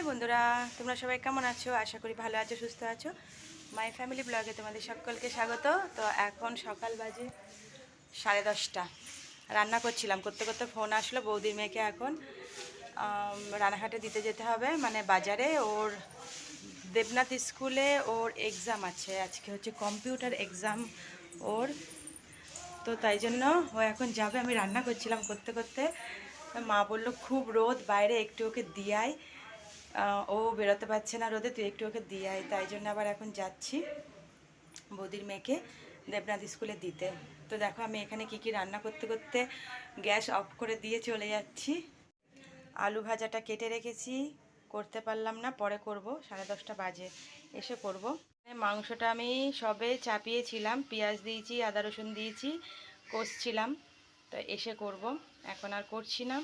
High বন্ধুরা, তোমরা সবাই কেমন আছো? আশা করি ভালো আছো, সুস্থ আছো। মাই ফ্যামিলি ব্লগে তোমাদের সকলকে স্বাগত। তো এখন সকাল বাজে সাড়ে দশটা। রান্না করছিলাম, করতে করতে ফোন আসলো বৌদির মেয়েকে এখন। রানাঘাটে দিতে যেতে হবে। মানে বাজারে ওর দেবনাথ স্কুলে ওর এক্সাম আছে। আজকে হচ্ছে কম্পিউটার এক্সাম ওর। তো তাই জন্য ও এখন যাবে। আমি রান্না করছিলাম করতে করতে। মা বলল, খুব রোদ, বাইরে একটু ওকে দিয়াই। ও বেরোতে পারছে না রোদে, তুই একটু ওকে দিয়ে আয়। তাই জন্য আবার এখন যাচ্ছি বৌদির মেয়েকে দেবনাথ স্কুলে দিতে। তো দেখো, আমি এখানে কি কি রান্না করতে করতে গ্যাস অফ করে দিয়ে চলে যাচ্ছি। আলু ভাজাটা কেটে রেখেছি, করতে পারলাম না, পরে করব, সাড়ে দশটা বাজে, এসে করব। মাংসটা আমি সবে চাপিয়েছিলাম, পেঁয়াজ দিয়েছি, আদা রসুন দিয়েছি, কষছিলাম, তো এসে করব, এখন আর করছি না।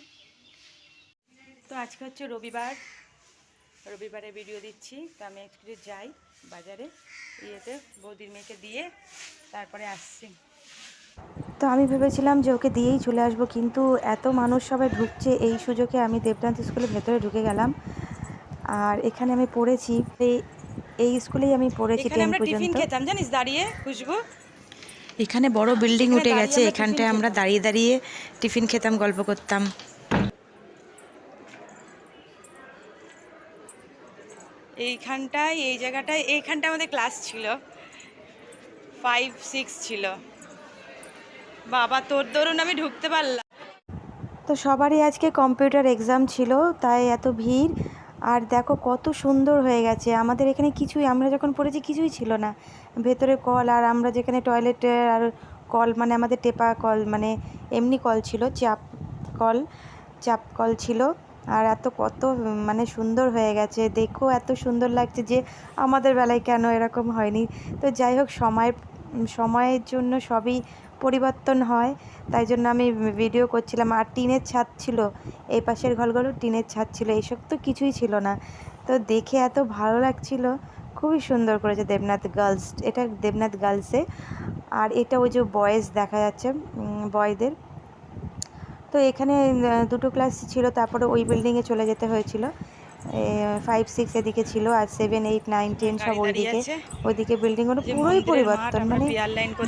তো আজকে হচ্ছে রবিবার রবিবারে ভিডিও দিচ্ছি। তো আমি একটু যাই বাজারে। ইয়েতে বৌদির মেয়েকে দিয়ে তারপরে আসছি। তো আমি ভেবেছিলাম যে ওকে দিয়েই চলে আসব কিন্তু এত মানুষ সবাই ঢুকছে এই সুযোগে আমি দেবনাথ স্কুলের ভেতরে ঢুকে গেলাম। আর এখানে আমি পড়েছি এই- এই স্কুলেই আমি পড়েছি টেন পর্যন্ত। খেতাম জানিস দাঁড়িয়ে খুশবু? এখানে বড় বিল্ডিং উঠে গেছে এখানটায় আমরা দাঁড়িয়ে দাঁড়িয়ে টিফিন খেতাম গল্প করতাম। এইখানটায়, এই জায়গাটায় এইখানটা আমাদের ক্লাস ছিল। ফাইভ সিক্স ছিল। বাবা, তোর দরুন আমি ঢুকতে পারলাম। তো সবারই আজকে কম্পিউটার এক্সাম ছিল, তাই এত ভিড়। আর দেখো কত সুন্দর হয়ে গেছে। আমাদের এখানে কিছুই, আমরা যখন পড়েছি কিছুই ছিল না। ভেতরে কল, আর আমরা যেখানে টয়লেটে আর কল মানে আমাদের টেপা কল মানে এমনি কল ছিল, চাপ কল চাপ কল ছিল। আর এত কত মানে সুন্দর হয়ে গেছে। দেখো এত সুন্দর লাগছে যে আমাদের বেলায় কেন এরকম হয়নি। তো যাই হোক সময়ের সময়ের জন্য সবই পরিবর্তন হয়। তাই জন্য আমি ভিডিও করছিলাম। আর টিনের ছাদ ছিল, এই পাশের ঘরগুলো টিনের ছাদ ছিল, এইসব তো কিছুই ছিল না। তো দেখে এত ভালো লাগছিল। খুবই সুন্দর করেছে দেবনাথ গার্লস, এটা দেবনাথ গার্লসে। আর এটা ওই যে বয়েজ দেখা যাচ্ছে বয়দের। তো এখানে দুটো ক্লাস ছিল তারপরে ওই বিল্ডিংয়ে চলে যেতে হয়েছিল। ফাইভ সিক্স এদিকে ছিল আর সেভেন এইট নাইন টেন সব ওইদিকে। ওইদিকে বিল্ডিংগুলো পুরোই পরিবর্তন মানে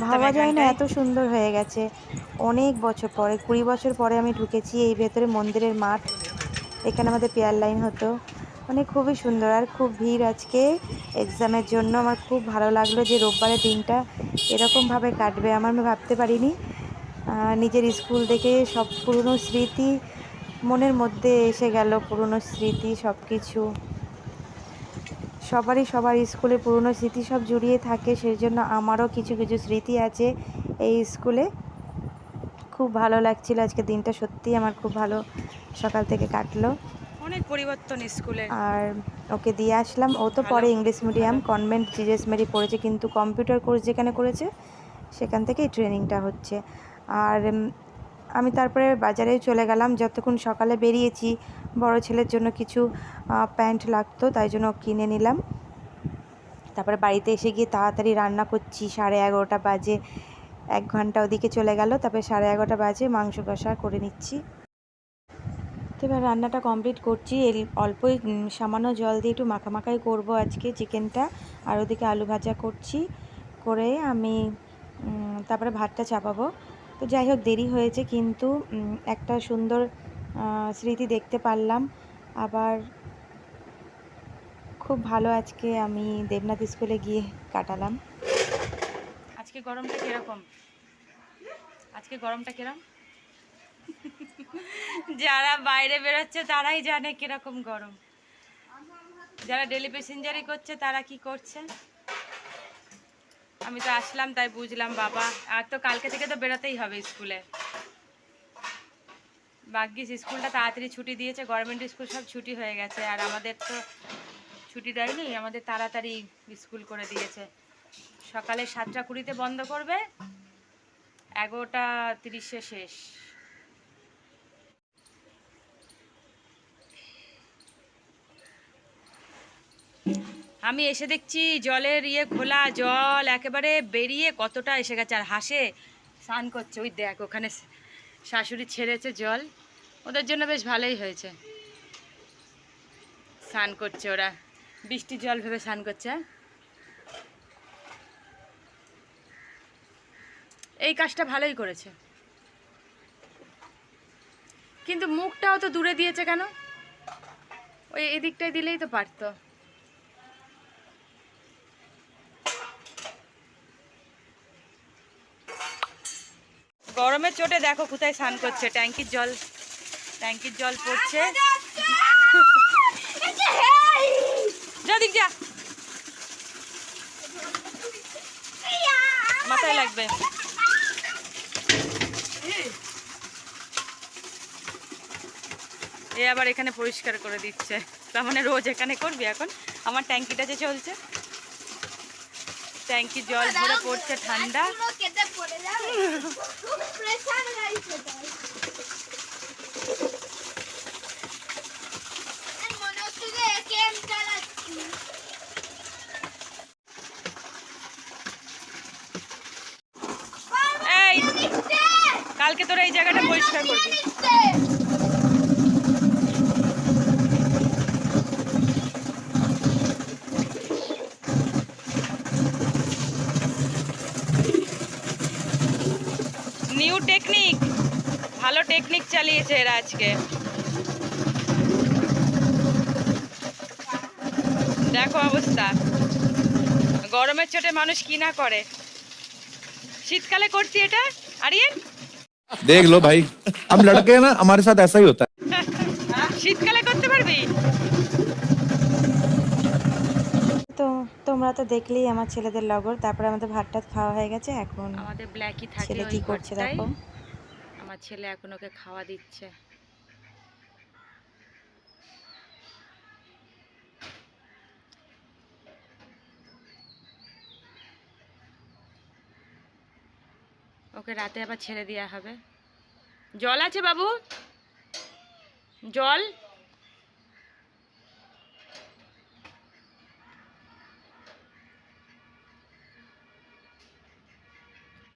ভাবা যায় না এত সুন্দর হয়ে গেছে। অনেক বছর পরে কুড়ি বছর পরে আমি ঢুকেছি এই ভেতরে মন্দিরের মাঠ। এখানে আমাদের পেয়ার লাইন হতো। মানে খুবই সুন্দর আর খুব ভিড় আজকে এক্সামের জন্য। আমার খুব ভালো লাগল যে রোববারের দিনটা এরকমভাবে কাটবে আমার আমি ভাবতে পারিনি। নিজের স্কুল দেখে সব পুরনো স্মৃতি মনের মধ্যে এসে গেল পুরনো স্মৃতি সব কিছু সবারই সবার স্কুলে পুরনো স্মৃতি সব জড়িয়ে থাকে সেই জন্য আমারও কিছু কিছু স্মৃতি আছে এই স্কুলে। খুব ভালো লাগছিল আজকে দিনটা সত্যিই আমার খুব ভালো সকাল থেকে কাটলো। অনেক পরিবর্তন স্কুলে। আর ওকে দিয়ে আসলাম ও তো পরে English medium convent Jesus Mary পড়েছে কিন্তু কম্পিউটার কোর্স যেখানে করেছে সেখান থেকেই ট্রেনিংটা হচ্ছে। আর আমি তারপরে বাজারে চলে গেলাম। যতক্ষণ সকালে বেরিয়েছি, বড় ছেলের জন্য কিছু প্যান্ট লাগতো, তাই জন্য কিনে নিলাম। তারপরে বাড়িতে এসে গিয়ে তাড়াতাড়ি রান্না করছি। সাড়ে এগারোটা বাজে, এক ঘণ্টা ওদিকে চলে গেল। তারপরে সাড়ে এগারোটা বাজে, মাংস কষা করে নিচ্ছি। তো এবার রান্নাটা কমপ্লিট করছি। অল্পই সামান্য জল দিয়ে একটু মাখামাখাই করব আজকে চিকেনটা। আর ওদিকে আলু ভাজা করছি। করে আমি তারপরে ভাতটা চাপাবো। তো যাই হোক, দেরি হয়েছে কিন্তু একটা সুন্দর স্মৃতি দেখতে পারলাম। আবার খুব ভালো আজকে আমি দেবনাথ স্কুলে গিয়ে কাটালাম। আজকে গরমটা কীরকম? আজকে গরমটা কিরম যারা বাইরে বেরোচ্ছে তারাই জানে কীরকম গরম। যারা ডেলি প্যাসেঞ্জারি করছে তারা কি করছে? আমি তো আসলাম, তাই বুঝলাম, বাবা। আর তো কালকে থেকে তো বেরোতেই হবে স্কুলে। ভাগ্যিস, স্কুলটা তাড়াতাড়ি ছুটি দিয়েছে গভর্নমেন্ট স্কুল সব ছুটি হয়ে গেছে। আর আমাদের তো ছুটি দেয়নি, আমাদের তাড়াতাড়ি স্কুল করে দিয়েছে। সকালে সাতটা কুড়িতে বন্ধ করবে, এগারোটা তিরিশে শেষ। আমি এসে দেখছি জলের ইয়ে খোলা, জল একেবারে বেরিয়ে কতটা এসে গেছে আর হাসে। স্নান করছে, ওই দেখ ওখানে শাশুড়ি ছেড়েছে জল। ওদের জন্য বেশ ভালোই হয়েছে। স্নান করছে ওরা। বৃষ্টির জল ভেবে স্নান করছে হ্যাঁ? এই কাজটা ভালোই করেছে। কিন্তু মুখটাও তো দূরে দিয়েছে কেন? ওই এদিকটায় দিলেই তো পারতো। গরমের চোটে দেখো কোথায় স্নান করছে। ট্যাঙ্কির জল ট্যাঙ্কির জল পড়ছে। যা। মাথায় লাগবে। এ আবার এখানে পরিষ্কার করে দিচ্ছে। তার মানে রোজ এখানে করবি এখন? আমার ট্যাঙ্কিটা যে চলছে। ট্যাঙ্কির জল ভরে পড়ছে ঠান্ডা। কালকে তোরা এই জায়গাটা পরিষ্কার করবি। পিকনিক চালিয়েছে এরা আজকে। দেখো অবস্থা। গরমের ছোটে মানুষ কি না করে। শীতকালে করছি এটা। আরিয়ে? দেখল ভাই আমি লড়কে না আমার সাথে এসাই হতো। শীতকালে করতে পারবি? তো তোমরা তো দেখলেই আমার ছেলেদের লগর তারপরে আমাদের ভাতটা খাওয়া হয়ে গেছে এখন আমাদের ব্ল্যাকই থাকে ছেলে কি করছে দেখো। ছেলে এখন ওকে খাওয়া দিচ্ছে। ওকে রাতে আবার ছেড়ে দেওয়া হবে। জল আছে বাবু? জল?